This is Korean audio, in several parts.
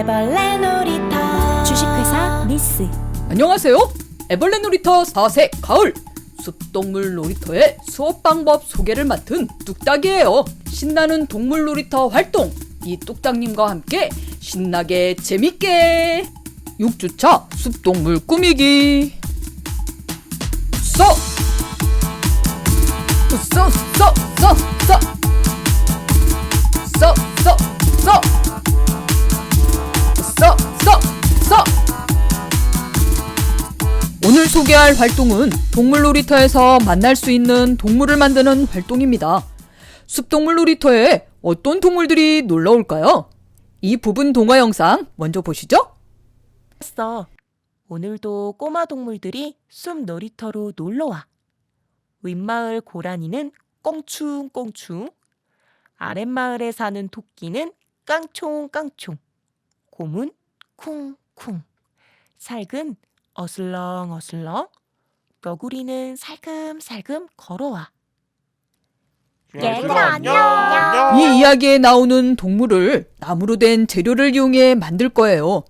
애벌레 놀이터 주식회사 니스 안녕하세요. 애벌레 놀이터 4세 가을 숲동물 놀이터의 수업 방법 소개를 맡은 뚝딱이에요. 신나는 동물 놀이터 활동 이 뚝딱님과 함께 신나게 재밌게 6주차 숲동물 꾸미기 써! 써! 써! 써! 써! 소개할 활동은 동물 놀이터에서 만날 수 있는 동물을 만드는 활동입니다. 숲동물 놀이터에 어떤 동물들이 놀러 올까요? 이 부분 동화 영상 먼저 보시죠. 어 오늘도 꼬마 동물들이 숲 놀이터로 놀러 와 윗마을 고라니는 꽁충꽁충 아랫마을에 사는 토끼는 깡총깡총 곰은 쿵쿵 살근 어슬렁 어슬렁 너구리는 살금살금 걸어와 얘들아 안녕. 이 이야기에 나오는 동물을 나무로 된 재료를 이용해 만들 거예요.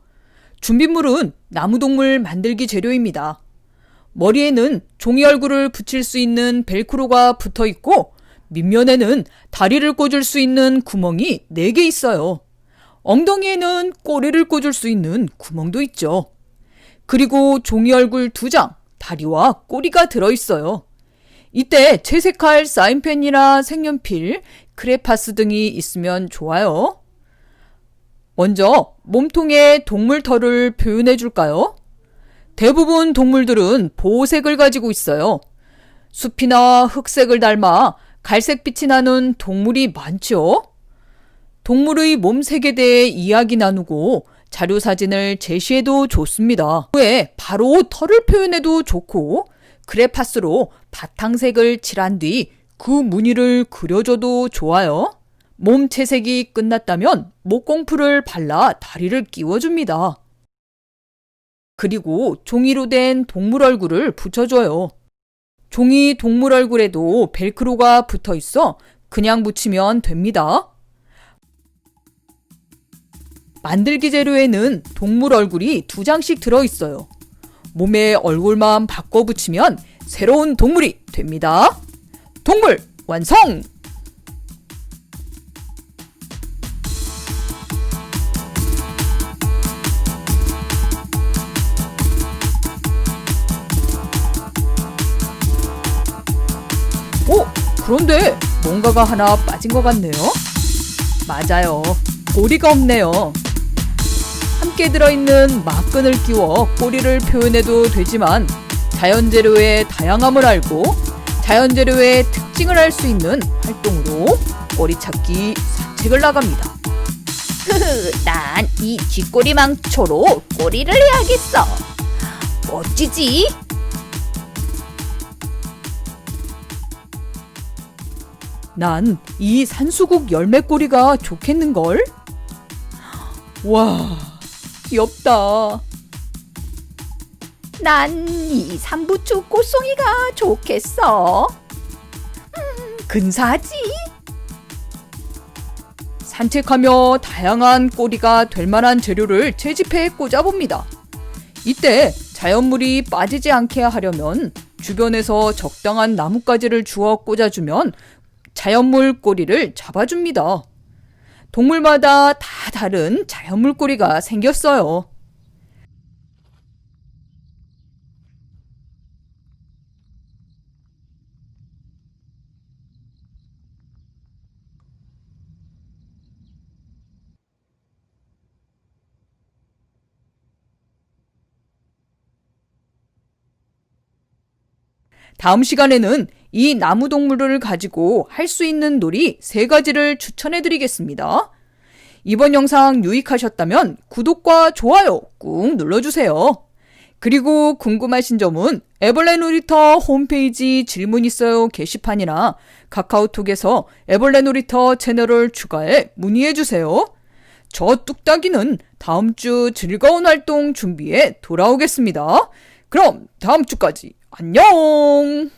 준비물은 나무 동물 만들기 재료입니다. 머리에는 종이 얼굴을 붙일 수 있는 벨크로가 붙어 있고 밑면에는 다리를 꽂을 수 있는 구멍이 4개 있어요. 엉덩이에는 꼬리를 꽂을 수 있는 구멍도 있죠. 그리고 종이 얼굴 2장, 다리와 꼬리가 들어 있어요. 이때 채색할 사인펜이나 색연필, 크레파스 등이 있으면 좋아요. 먼저 몸통에 동물 털을 표현해 줄까요? 대부분 동물들은 보호색을 가지고 있어요. 숲이나 흑색을 닮아 갈색빛이 나는 동물이 많죠. 동물의 몸색에 대해 이야기 나누고 자료 사진을 제시해도 좋습니다. 후에 바로 털을 표현해도 좋고 그래파스로 바탕색을 칠한 뒤 그 무늬를 그려줘도 좋아요. 몸 채색이 끝났다면 목공풀을 발라 다리를 끼워줍니다. 그리고 종이로 된 동물 얼굴을 붙여줘요. 종이 동물 얼굴에도 벨크로가 붙어 있어 그냥 붙이면 됩니다. 만들기 재료에는 동물 얼굴이 두 장씩 들어 있어요. 몸에 얼굴만 바꿔 붙이면 새로운 동물이 됩니다. 동물 완성! 오, 그런데 뭔가가 하나 빠진 것 같네요. 맞아요. 꼬리가 없네요. 함께 들어있는 막근을 끼워 꼬리를 표현해도 되지만 자연재료의 다양함을 알고 자연재료의 특징을 알 수 있는 활동으로 꼬리 찾기 산책을 나갑니다. 난이 쥐꼬리 망초로 꼬리를 해야겠어. 멋지지? 난 이 산수국 열매꼬리가 좋겠는걸? 와, 귀엽다. 난 이 삼부추 꽃송이가 좋겠어. 음, 근사하지? 산책하며 다양한 꼬리가 될 만한 재료를 채집해 꽂아봅니다. 이때 자연물이 빠지지 않게 하려면 주변에서 적당한 나뭇가지를 주워 꽂아주면 자연물 꼬리를 잡아줍니다. 동물마다 다 다른 자연물 꼬리가 생겼어요. 다음 시간에는 이 나무 동물을 가지고 할 수 있는 놀이 세 가지를 추천해 드리겠습니다. 이번 영상 유익하셨다면 구독과 좋아요 꾹 눌러주세요. 그리고 궁금하신 점은 애벌레 놀이터 홈페이지 질문 있어요 게시판이나 카카오톡에서 애벌레 놀이터 채널을 추가해 문의해 주세요. 저 뚝딱이는 다음 주 즐거운 활동 준비해 돌아오겠습니다. 그럼 다음 주까지 안녕!